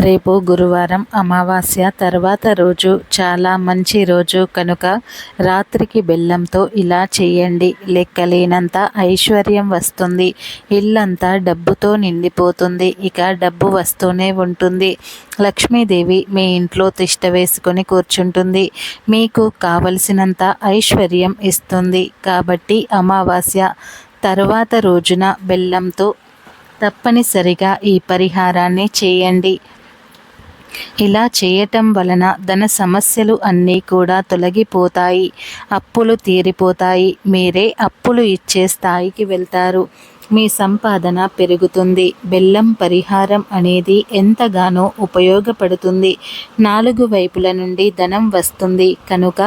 రేపు గురువారం అమావాస్య తర్వాత రోజు. చాలా మంచి రోజు. కనుక రాత్రికి బెల్లంతో ఇలా చేయండి. లెక్కలేనంత ఐశ్వర్యం వస్తుంది. ఇల్లంతా డబ్బుతో నిండిపోతుంది. ఇక డబ్బు వస్తూనే ఉంటుంది. లక్ష్మీదేవి మీ ఇంట్లో తిష్ట వేసుకొని కూర్చుంటుంది. మీకు కావలసినంత ఐశ్వర్యం ఇస్తుంది. కాబట్టి అమావాస్య తర్వాత రోజున బెల్లంతో తప్పనిసరిగా ఈ పరిహారాన్ని చేయండి. ఇలా చేయటం వలన ధన సమస్యలు అన్నీ కూడా తొలగిపోతాయి. అప్పులు తీరిపోతాయి. మీరే అప్పులు ఇచ్చే స్థాయికి వెళ్తారు. మీ సంపాదన పెరుగుతుంది. బెల్లం పరిహారం అనేది ఎంతగానో ఉపయోగపడుతుంది. నాలుగు వైపుల నుండి ధనం వస్తుంది. కనుక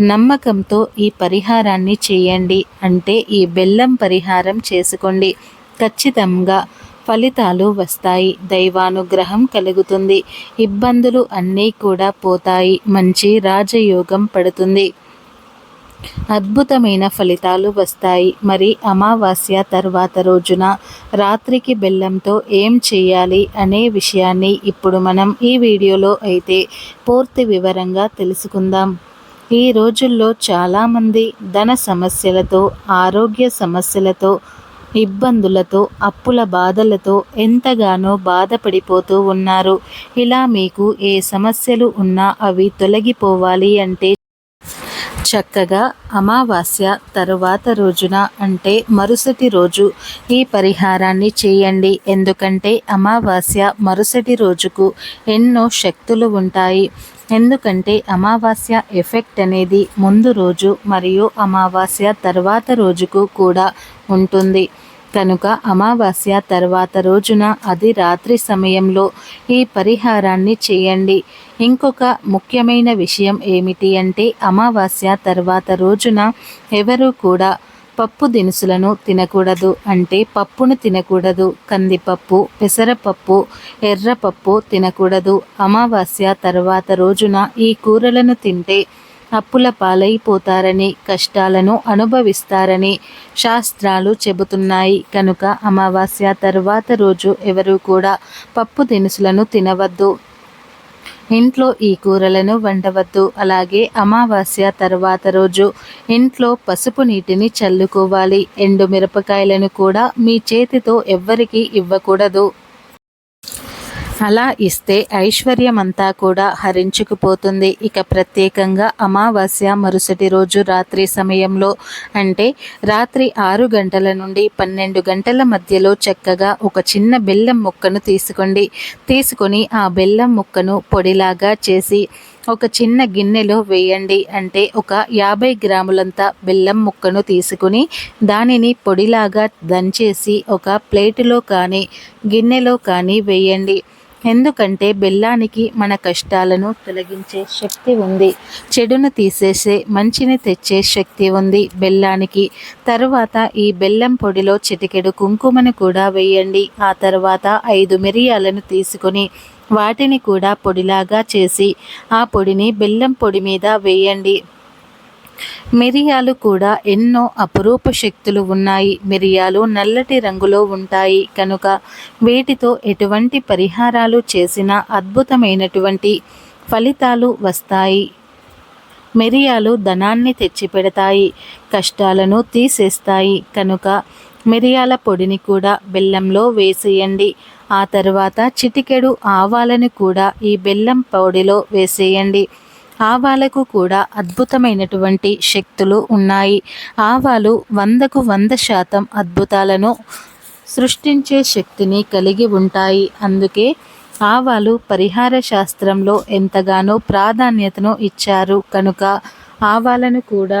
నమ్మకంతో ఈ పరిహారాన్ని చేయండి. అంటే ఈ బెల్లం పరిహారం చేసుకోండి. ఖచ్చితంగా ఫలితాలు వస్తాయి. దైవానుగ్రహం కలుగుతుంది. ఇబ్బందులు అన్నీ కూడా పోతాయి. మంచి రాజయోగం పడుతుంది. అద్భుతమైన ఫలితాలు వస్తాయి. మరి అమావాస్య తర్వాత రోజున రాత్రికి బెల్లంతో ఏం చేయాలి అనే విషయాన్ని ఇప్పుడు మనం ఈ వీడియోలో అయితే పూర్తి వివరంగా తెలుసుకుందాం. ఈ రోజుల్లో చాలామంది ధన సమస్యలతో ఆరోగ్య సమస్యలతో ఇబ్బందులతో అప్పుల బాధలతో ఎంతగానో బాధపడిపోతూ ఉన్నారు. ఇలా మీకు ఏ సమస్యలు ఉన్నా అవి తొలగిపోవాలి అంటే చక్కగా అమావాస్య తరువాత రోజున అంటే మరుసటి రోజు ఈ పరిహారాన్ని చేయండి. ఎందుకంటే అమావాస్య మరుసటి రోజుకు ఎన్నో శక్తులు ఉంటాయి. ఎందుకంటే అమావాస్య ఎఫెక్ట్ అనేది ముందు రోజు మరియు అమావాస్య తర్వాత రోజుకు కూడా ఉంటుంది. కనుక అమావాస్య తర్వాత రోజున అది రాత్రి సమయంలో ఈ పరిహారాన్ని చేయండి. ఇంకొక ముఖ్యమైన విషయం ఏమిటి అంటే అమావాస్య తర్వాత రోజున ఎవరు కూడా పప్పు దినుసులను తినకూడదు అంటే పప్పును తినకూడదు. కందిపప్పు పెసరపప్పు ఎర్రపప్పు తినకూడదు. అమావాస్య తర్వాత రోజున ఈ కూరలను తింటే అప్పుల పాలైపోతారని కష్టాలను అనుభవిస్తారని శాస్త్రాలు చెబుతున్నాయి. కనుక అమావాస్య తరువాత రోజు ఎవరు కూడా పప్పు దినుసులను తినవద్దు. ఇంట్లో ఈ కూరలను వండవద్దు. అలాగే అమావాస్య తర్వాత రోజు ఇంట్లో పసుపు నీటిని చల్లుకోవాలి. ఎండు మిరపకాయలను కూడా మీ చేతితో ఎవ్వరికీ ఇవ్వకూడదు. అలా ఇస్తే ఐశ్వర్యమంతా కూడా హరించుకుపోతుంది. ఇక ప్రత్యేకంగా అమావాస్య మరుసటి రోజు రాత్రి సమయంలో అంటే రాత్రి ఆరు గంటల నుండి పన్నెండు గంటల మధ్యలో చక్కగా ఒక చిన్న బెల్లం ముక్కను తీసుకోండి తీసుకొని ఆ బెల్లం ముక్కను పొడిలాగా చేసి ఒక చిన్న గిన్నెలో వేయండి. అంటే ఒక యాభై గ్రాములంత బెల్లం ముక్కను తీసుకుని దానిని పొడిలాగా దంచేసి ఒక ప్లేటులో కానీ గిన్నెలో కానీ వేయండి. ఎందుకంటే బెల్లానికి మన కష్టాలను తొలగించే శక్తి ఉంది. చెడును తీసేసే మంచిని తెచ్చే శక్తి ఉంది బెల్లానికి. తరువాత ఈ బెల్లం పొడిలో చిటికెడు కుంకుమను కూడా వేయండి. ఆ తర్వాత ఐదు మిరియాలను తీసుకొని వాటిని కూడా పొడిలాగా చేసి ఆ పొడిని బెల్లం పొడి మీద వేయండి. మిరియాలు కూడా ఎన్నో అపురూప శక్తులు ఉన్నాయి. మిరియాలు నల్లటి రంగులో ఉంటాయి. కనుక వీటితో ఎటువంటి పరిహారాలు చేసినా అద్భుతమైనటువంటి ఫలితాలు వస్తాయి. మిరియాలు ధనాన్ని తెచ్చిపెడతాయి. కష్టాలను తీసేస్తాయి. కనుక మిరియాల పొడిని కూడా బెల్లంలో వేసేయండి. ఆ తర్వాత చిటికెడు ఆవాలను కూడా ఈ బెల్లం పొడిలో వేసేయండి. ఆవాలకు కూడా అద్భుతమైనటువంటి శక్తులు ఉన్నాయి. ఆవాలు వందకు వంద శాతం అద్భుతాలను సృష్టించే శక్తిని కలిగి ఉంటాయి. అందుకే ఆవాలు పరిహార శాస్త్రంలో ఎంతగానో ప్రాధాన్యతను ఇచ్చారు. కనుక ఆవాలను కూడా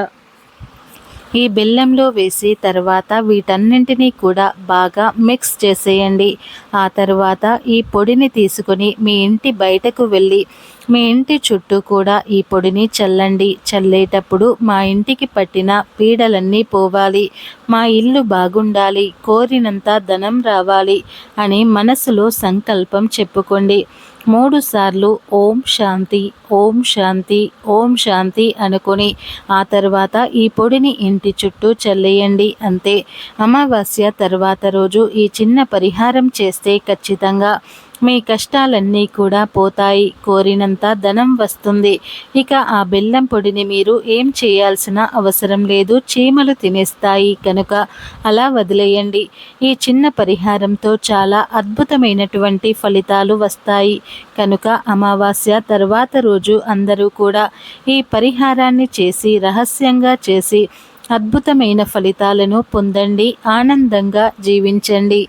ఈ బెల్లంలో వేసి తర్వాత వీటన్నింటినీ కూడా బాగా మిక్స్ చేసేయండి. ఆ తర్వాత ఈ పొడిని తీసుకొని మీ ఇంటి బయటకు వెళ్ళి మీ ఇంటి చుట్టూ కూడా ఈ పొడిని చల్లండి. చల్లేటప్పుడు మా ఇంటికి పట్టిన పీడలన్నీ పోవాలి. మా ఇల్లు బాగుండాలి. కోరినంత ధనం రావాలి అని మనసులో సంకల్పం చెప్పుకోండి. మూడు సార్లు ఓం శాంతి ఓం శాంతి ఓం శాంతి అనుకొని ఆ తర్వాత ఈ పొడిని ఇంటి చుట్టూ చల్లేయండి. అంతే. అమావాస్య తర్వాత రోజు ఈ చిన్న పరిహారం చేస్తే ఖచ్చితంగా మీ కష్టాలన్నీ కూడా పోతాయి. కోరినంత ధనం వస్తుంది. ఇక ఆ బెల్లం పొడిని మీరు ఏం చేయాల్సిన అవసరం లేదు. చీమలు తినేస్తాయి కనుక అలా వదిలేయండి. ఈ చిన్న పరిహారంతో చాలా అద్భుతమైనటువంటి ఫలితాలు వస్తాయి. కనుక అమావాస్య తర్వాత రోజు అందరూ కూడా ఈ పరిహారాన్ని చేసి రహస్యంగా చేసి అద్భుతమైన ఫలితాలను పొందండి. ఆనందంగా జీవించండి.